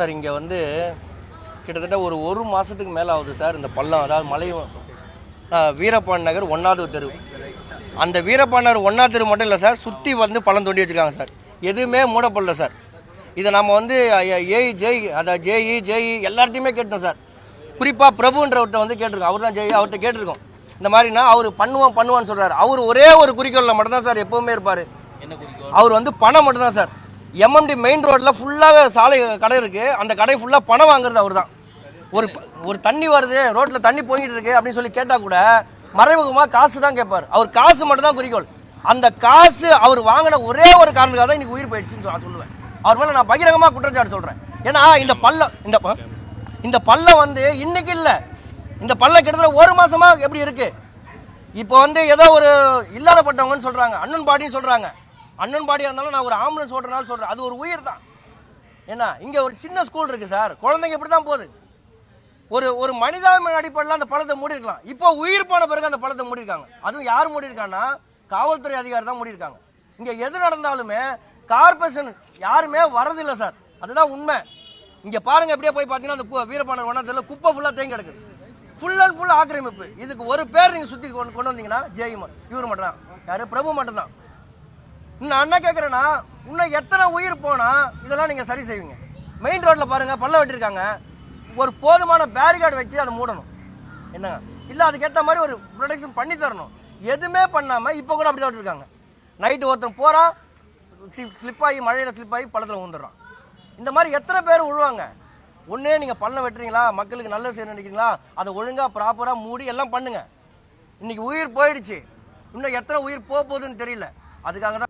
Sir இங்கே வந்து கிட்டத்தட்ட ஒரு ஒரு மாதத்துக்கு மேலே ஆகுது சார் இந்த பள்ளம். அதாவது மலை வீரப்பான் நகர் ஒன்றாவது தெரு. அந்த வீரப்பான் நகர் ஒன்றாவது தெரு மட்டும் இல்லை சார் சுற்றி வந்து பள்ளம் தோண்டி வச்சுருக்காங்க சார். எதுவுமே மூடப்படல சார். இதை நம்ம வந்து ஏஇ ஜெய் அதாவது ஜேஇ ஜேஇ எல்லார்ட்டையுமே கேட்டோம் சார். குறிப்பாக பிரபுன்றவர்கிட்ட வந்து கேட்டிருக்கோம். அவர் தான் ஜெய் அவர்கிட்ட கேட்டிருக்கோம். இந்த மாதிரினா அவர் பண்ணுவோம் பண்ணுவான்னு சொல்கிறார் அவர் ஒரே ஒரு குறிக்கோளில் மட்டும்தான் சார் எப்போவுமே இருப்பார். அவர் வந்து பணம் மட்டும்தான் சார். எம்எம்டி மெயின் ரோட்டில் ஃபுல்லாகவே சாலை கடை இருக்குது அந்த கடை ஃபுல்லாக பணம் வாங்குறது அவர் தான் ஒரு ஒரு தண்ணி வருது ரோட்டில் தண்ணி போய்கிட்டு இருக்கு அப்படின்னு சொல்லி கேட்டால் கூட மறைமுகமாக காசு தான் கேட்பார் அவர் காசு மட்டும் தான் குறிக்கோள். அந்த காசு அவர் வாங்கின ஒரே ஒரு காரணத்துக்காக தான் இன்னைக்கு உயிர் போயிடுச்சுன்னு சொல்ல- சொல்லுவேன். அவர் மேலே நான் பகிரங்கமாக குற்றச்சாட்டு சொல்கிறேன் ஏன்னா இந்த பள்ளம் இந்த ப- இந்த பள்ளம் வந்து இன்னைக்கு இல்லை. இந்த பள்ளம் கிட்டத்தட்ட ஒரு மாதமாக எப்படி இருக்குது இப்போ வந்து ஏதோ ஒரு இல்லாதப்பட்டவங்கன்னு சொல்கிறாங்க அண்ணன் பாட்டின்னு சொல்கிறாங்க அண்ணன்பாடியாக இருந்தாலும் நான் ஒரு ஆம்புலன்ஸ் ஓட்டுறனால சொல்கிறேன் அது ஒரு உயிர் தான். என்ன இங்கே ஒரு சின்ன ஸ்கூல் இருக்குது சார். குழந்தைங்க இப்படி தான் போகுது. ஒரு ஒரு மனிதாபிமான அடிப்படையில் அந்த பழத்தை மூடிருக்கலாம் இப்போ உயிர் போன பிறகு அந்த பழத்தை மூடிருக்காங்க அதுவும் யார் மூடிருக்காங்கன்னா காவல்துறை அதிகாரி தான் மூடிருக்காங்க இங்கே எது நடந்தாலுமே கார்பரேஷன் யாருமே வரதில்லை சார். அதுதான் உண்மை. இங்கே பாருங்கள் எப்படியே போய் பார்த்தீங்கன்னா அந்த கு- வீரபாணர் வனத்தில் குப்பை ஃபுல்லாக தேங்கி கிடக்குது. ஃபுல் அண்ட் ஃபுல் ஆக்கிரமிப்பு. இதுக்கு ஒரு பேர் நீங்கள் சுற்றி கொண்டு கொண்டு வந்தீங்கன்னா ஜெயிம் இவர் மட்டும் தான் யார்? பிரபு மட்டும் தான் நான் என்ன கேட்குறேன்னா இன்னும் எத்தனை உயிர் போனால் இதெல்லாம் நீங்கள் சரி செய்வீங்க. மெயின் ரோட்டில் பாருங்கள் பள்ளம் வெட்டிருக்காங்க. ஒரு போதுமான பேரிகார்டு வச்சு அதை மூடணும். என்னங்க? இல்லை அதுக்கேற்ற மாதிரி ஒரு ப்ரொடெக்ஷன் பண்ணி தரணும். எதுவுமே பண்ணாமல் இப்போ கூட அப்படி தான் விட்டுருக்காங்க. நைட்டு ஒருத்தன் போகிறான் ஸ்லிப் ஆகி மழையில் ஸ்லிப் ஆகி பள்ளத்தில் விழுந்துடுறான். இந்த மாதிரி எத்தனை பேர் விழுவாங்க? ஒன்றே நீங்கள் பள்ளம் வெட்டுறீங்களா? மக்களுக்கு நல்ல செய்ய நினைக்கிறீங்களா? அதை ஒழுங்காக ப்ராப்பராக மூடி எல்லாம் பண்ணுங்கள் இன்றைக்கி உயிர் போயிடுச்சு. இன்னும் எத்தனை உயிர் போக போகுதுன்னு தெரியல. அதுக்காக தான்